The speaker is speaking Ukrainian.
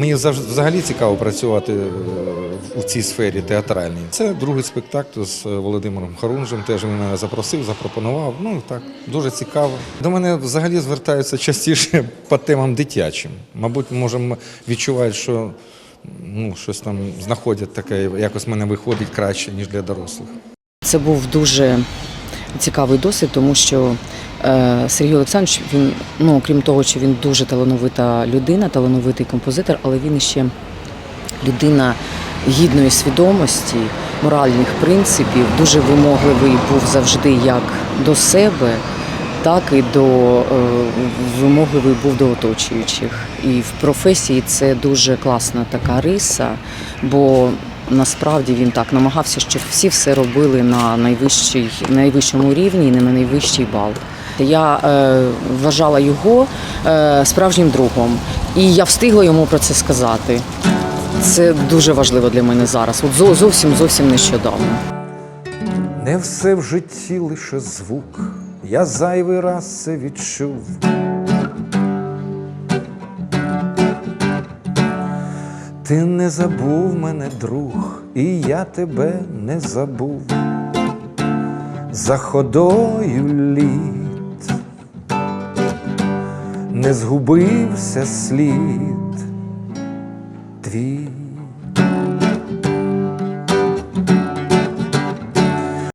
Мені взагалі цікаво працювати е, у цій сфері театральній. Це другий спектакль з е, Володимиром Харунжем. Теж мене запросив, запропонував. Ну так, дуже цікаво. До мене взагалі звертаються частіше по темам дитячим. Мабуть, може, м- відчувають, що ну, щось там знаходять таке, якось мене виходить краще, ніж для дорослих. Це був дуже цікавий досвід, тому що е, Сергій Олександрович, він, ну, окрім того, що він дуже талановита людина, талановитий композитор, але він ще людина гідної свідомості, моральних принципів, дуже вимогливий був завжди як до себе, так і до е, вимогливий був до оточуючих. І в професії це дуже класна така риса, бо насправді він так намагався, щоб всі все робили на найвищій, найвищому рівні не на найвищий бал. Я е, вважала його е, справжнім другом, і я встигла йому про це сказати. Це дуже важливо для мене зараз. От зовсім зовсім нещодавно. Не все в житті лише звук, я зайвий раз це відчув. Ти не забув мене, друг, і я тебе не забув. За ходою літ не згубився слід твій